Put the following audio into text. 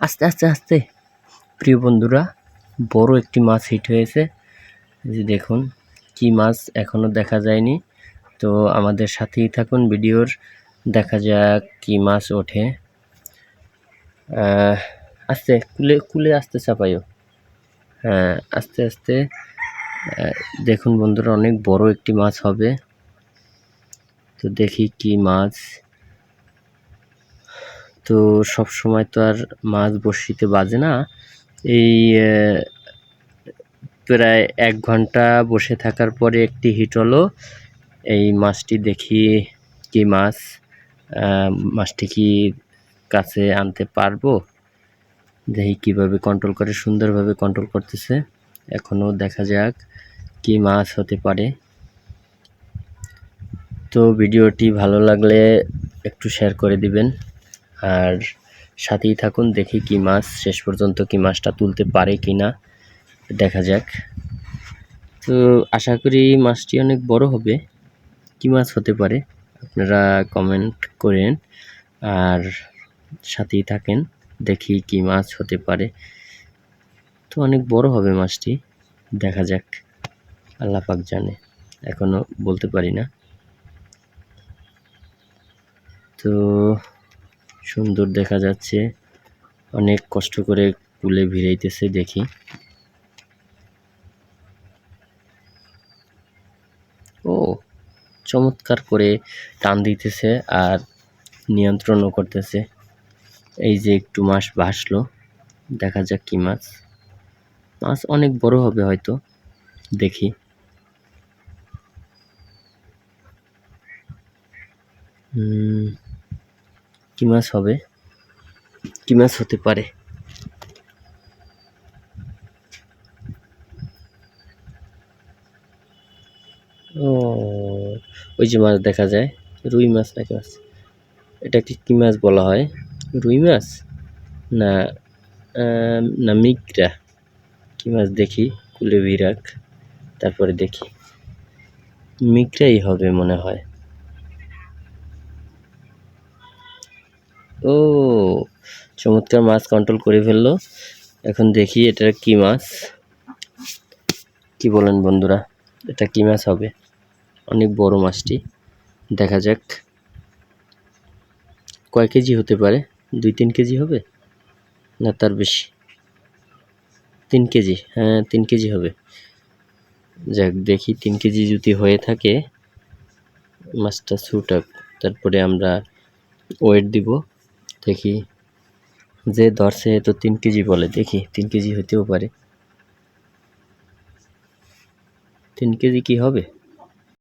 আস্তে আস্তে আস্তে। প্রিয় বন্ধুরা, বড় একটি মাছ হিট হয়েছে। যে দেখুন, কি মাছ এখনও দেখা যায়নি। তো আমাদের সাথেই থাকুন, ভিডিওর দেখা যাক কি মাছ ওঠে। আস্তে, কুলে কুলে আস্তে চাপাইও। হ্যাঁ আস্তে আস্তে। দেখুন বন্ধুরা, অনেক বড় একটি মাছ হবে। তো দেখি কি মাছ তো সব সময় তো আর মাছ বড়শিতে বাজে না। এই প্রায় এক ঘণ্টা বসে থাকার পরে একটি হিট হলো। এই মাছটি দেখি কি মাছ মাছটি কি কাছে আনতে পারব? দেখি কীভাবে কন্ট্রোল করে, সুন্দরভাবে কন্ট্রোল করতেছে। এখনও দেখা যাক কি মাছ হতে পারে। তো ভিডিওটি ভালো লাগলে একটু শেয়ার করে দিবেন। আর সাথেই থাকুন, দেখি কি মাছ, শেষ পর্যন্ত কি মাছটা তুলতে পারে কি না দেখা যাক। তো আশা করি মাছটি অনেক বড় হবে। কি মাছ হতে পারে? আপনারা কমেন্ট করেন আর সাথেই থাকেন, দেখি কি মাছ হতে পারে। তো অনেক বড় হবে মাছটি। দেখা যাক। আল্লাহ পাক জানে। এখনও বলতে পারি না। তো সুন্দর দেখা যাচ্ছে। অনেক কষ্ট করে কুলে ভিড়াইতেছে দেখি। ও চমৎকার করে টান দিতেছে আর নিয়ন্ত্রণও করতেছে। এই যে একটু মাছ ভাসলো দেখা যাক কি মাছ। মাছ অনেক বড় হবে হয়তো দেখি। হুম, কি মাছ হবে? কি মাছ হতে পারে? ও, ওই যে মাছ দেখা যায়, রুই মাছ নাকি মাছ? এটাকে কি মাছ বলা হয়? রুই মাছ? না না মিগরা কি মাছ দেখি? কুলে বিরাক তারপরে দেখি। মিগরাই হবে মনে হয়। ও, চমৎকার মাছ কন্ট্রোল করে ফেলল। এখন দেখি এটা কি মাছ। কি বলেন বন্ধুরা, এটা কি মাছ হবে? অনেক বড় মাছটি। দেখা যাক। কয় কেজি হতে পারে? দুই তিন কেজি হবে? না, তার বেশি। তিন কেজি হ্যাঁ তিন কেজি হবে। যাক, দেখি তিন কেজি যদি হয়ে থাকে, মাছটা ছুটাক তারপরে আমরা ওয়েট দিব। দেখি। যে ধরছে তো তিন কেজি বলে, দেখি, তিন কেজি হতেও পারে। তিন কেজি কি হবে?